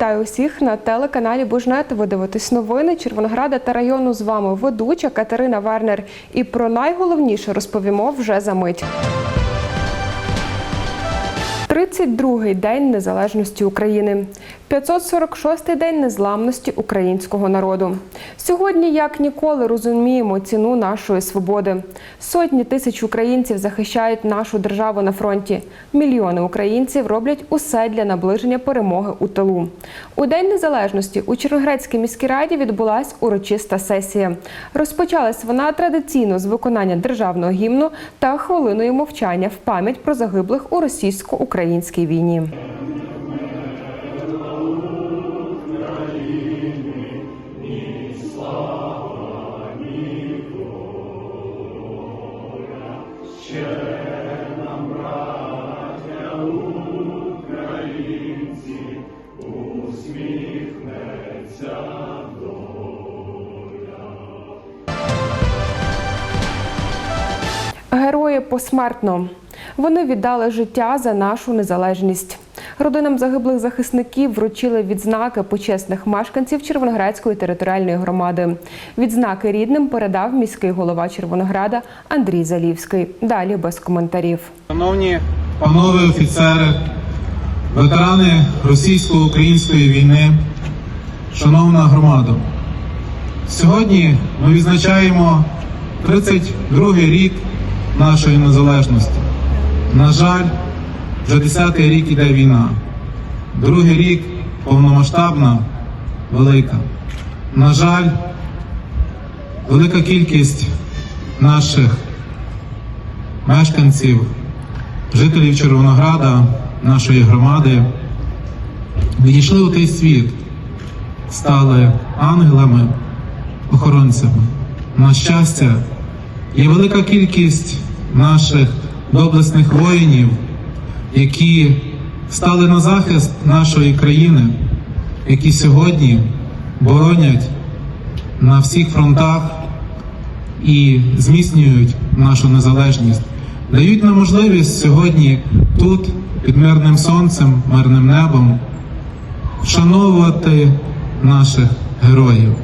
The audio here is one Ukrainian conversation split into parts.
Вітаю усіх на телеканалі Бужнет. Ви дивитесь новини Червонограда та району. З вами ведуча Катерина Вернер. І про найголовніше розповімо вже за мить. 32-й день незалежності України, 546-й день незламності українського народу. Сьогодні, як ніколи, розуміємо ціну нашої свободи. Сотні тисяч українців захищають нашу державу на фронті. Мільйони українців роблять усе для наближення перемоги у тилу. У День Незалежності у Черноградській міській раді відбулась урочиста сесія. Розпочалась вона традиційно з виконання державного гімну та хвилиною мовчання в пам'ять про загиблих у російсько-українській війні. Герої посмертно. Вони віддали життя за нашу незалежність. Родинам загиблих захисників вручили відзнаки почесних мешканців Червоноградської територіальної громади. Відзнаки рідним передав міський голова Червонограда Андрій Залівський. Далі без коментарів. Шановні Панове офіцери, ветерани російсько-української війни, шановна громада, сьогодні ми відзначаємо 32-й рік нашої незалежності. На жаль, вже 10-й рік іде війна. Другий рік повномасштабна, велика. На жаль, велика кількість наших мешканців жителів Червонограда, нашої громади, відійшли у той світ, стали ангелами, охоронцями. На щастя, є велика кількість наших доблесних воїнів, які стали на захист нашої країни, які сьогодні боронять на всіх фронтах і зміцнюють нашу незалежність, дають нам можливість сьогодні тут, під мирним сонцем, мирним небом, вшановувати наших героїв.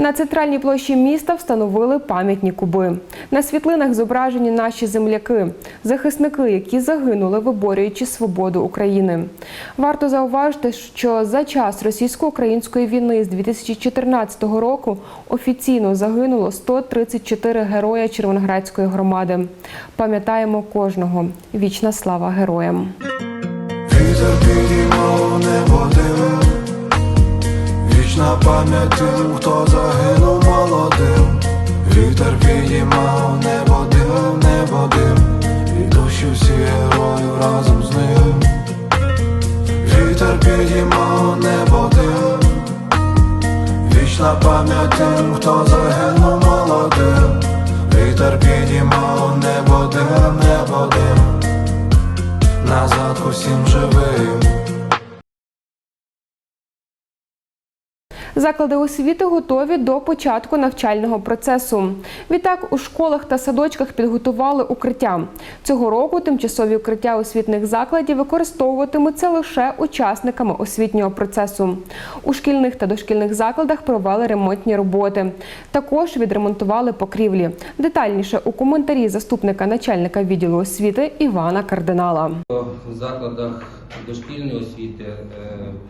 На центральній площі міста встановили пам'ятні куби. На світлинах зображені наші земляки, захисники, які загинули, виборюючи свободу України. Варто зауважити, що за час російсько-української війни з 2014 року офіційно загинуло 134 героя Червоноградської громади. Пам'ятаємо кожного. Вічна слава героям. Вітер підіймав небо дим Вічна пам'ять тим, хто загинув молодим. Вітер підіймав небо дим, небо дим. І душі всі героїв разом з ним. Вітер підіймав небо дим. Вічна пам'ять тим, хто загинув молодим. Вітер підіймав небо дим, небо дим. Назад усім живим. Заклади освіти готові до початку навчального процесу. Відтак у школах та садочках підготували укриття. Цього року тимчасові укриття освітних закладів використовуватимуться лише учасниками освітнього процесу. У шкільних та дошкільних закладах провели ремонтні роботи. Також відремонтували покрівлі. Детальніше у коментарі заступника начальника відділу освіти Івана Кардинала. В закладах дошкільної освіти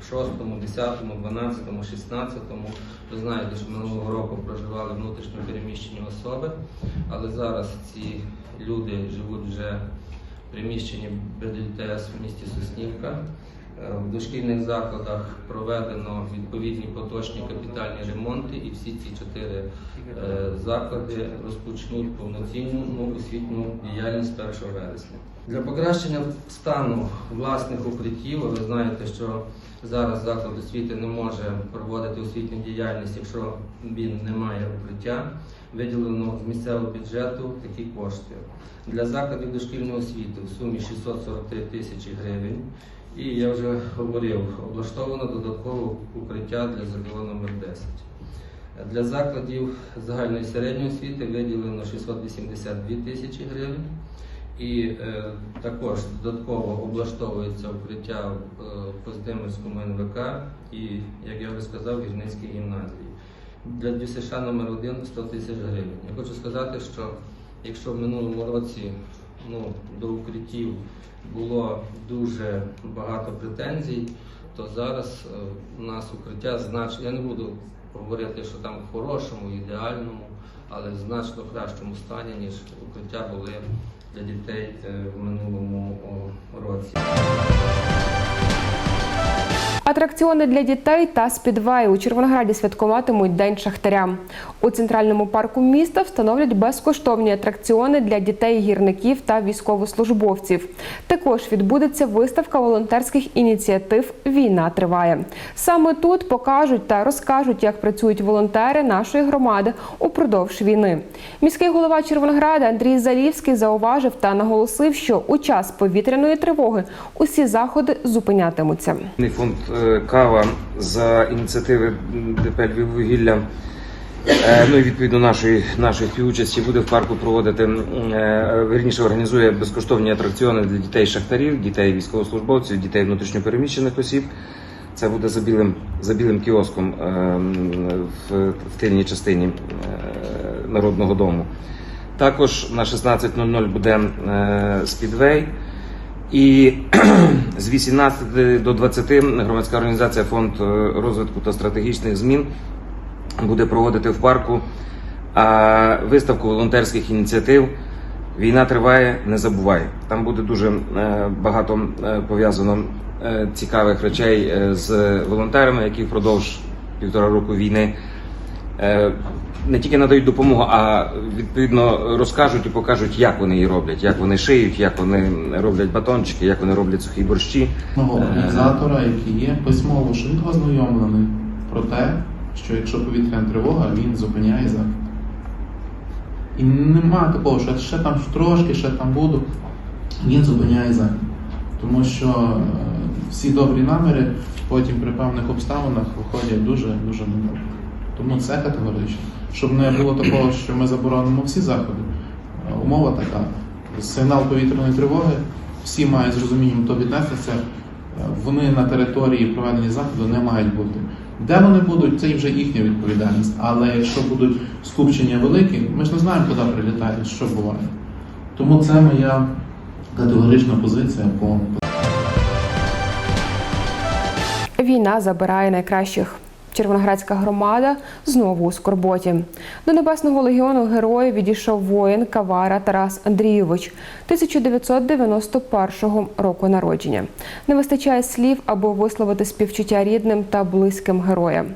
в 6, 10, 12, 16. Ви знаєте, що минулого року проживали внутрішньо переміщені особи, але зараз ці люди живуть вже в приміщенні БДТС в місті Соснівка. Е, В дошкільних закладах проведено відповідні поточні капітальні ремонти, і всі ці чотири е, заклади розпочнуть повноцінну освітню діяльність 1 вересня. Для покращення стану власних укриттів, ви знаєте, що зараз заклад освіти не може проводити освітню діяльність, якщо він не має укриття. Виділено з місцевого бюджету такі кошти. Для закладів дошкільної освіти в сумі 643 тисячі гривень. І я вже говорив, облаштовано додаткове укриття для ЗКО номер 10. Для закладів загальної середньої освіти виділено 682 тисячі гривень. І е, також додатково облаштовується укриття в е, Поздимирському НВК і, як я вже сказав, в Гірницькій гімназії. Для ДЮСШ номер 1 100 тисяч гривень. Я хочу сказати, що якщо в минулому році ну, до укриттів було дуже багато претензій, то зараз е, у нас укриття значно, я не буду говорити, що там в хорошому, ідеальному, але в значно кращому стані, ніж укриття були для дітей е, в минулому році. Атракціони для дітей та спідвей у Червонограді святкуватимуть День Шахтаря. У центральному парку міста встановлять безкоштовні атракціони для дітей, гірників та військовослужбовців. Також відбудеться виставка волонтерських ініціатив Війна триває. Саме тут покажуть та розкажуть, як працюють волонтери нашої громади упродовж війни. Міський голова Червонограда Андрій Залівський зауважив та наголосив, що у час повітряної тривоги усі заходи зупинятимуться. Фонд Кава за ініціативи ДП «Львіввугілля», е, ну і відповідно нашої нашої співучасті буде в парку проводити е, верніше організує безкоштовні атракціони для дітей шахтарів, дітей військовослужбовців, дітей внутрішньопереміщених осіб. Це буде за білим за білим кіоском е, в, в тильній частині е, народного дому. Також на 16.00 буде е, спідвей. І з 18 до 20 громадська організація Фонд е, розвитку та стратегічних змін буде проводити в парку виставку волонтерських ініціатив. Війна триває, не забувай. Там буде дуже е, багато е, пов'язано цікавих речей з волонтерами, які впродовж півтора року війни не тільки надають допомогу, а відповідно розкажуть і покажуть, як вони її роблять, як вони шиють, як вони роблять батончики, як вони роблять сухі борщі. одного організатора, який є письмово швидко ознайомлений про те, що якщо повітряна тривога, він зупиняє захід. І нема такого, що ще там трошки, ще там буду. Він зупиняє захід. Тому що е, всі добрі наміри потім при певних обставинах виходять дуже дуже недобре. Тому це категорично. Щоб не було такого, що ми заборонимо всі заходи. Е, Умова така: сигнал повітряної тривоги, всі мають з розумінням то віднестися. вони на території проведення заходу не мають бути. Де вони будуть, це вже їхня відповідальність. Але якщо будуть скупчення великі, ми ж не знаємо, куди прилітають, що буває. Тому це моя категорична позиція по Війна забирає найкращих. Червоноградська громада знову у скорботі. До Небесного легіону героїв відійшов воїн Кавара Тарас Андрійович 1991 року народження. Не вистачає слів, аби висловити співчуття рідним та близьким героям.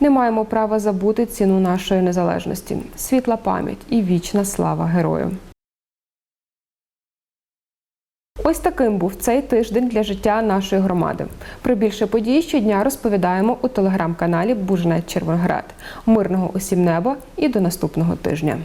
Не маємо права забути ціну нашої незалежності, світла пам'ять і вічна слава герою. Ось таким був цей тиждень для життя нашої громади. Про більше подій щодня розповідаємо у телеграм-каналі Бужнет Червоноград. Мирного усім неба і до наступного тижня.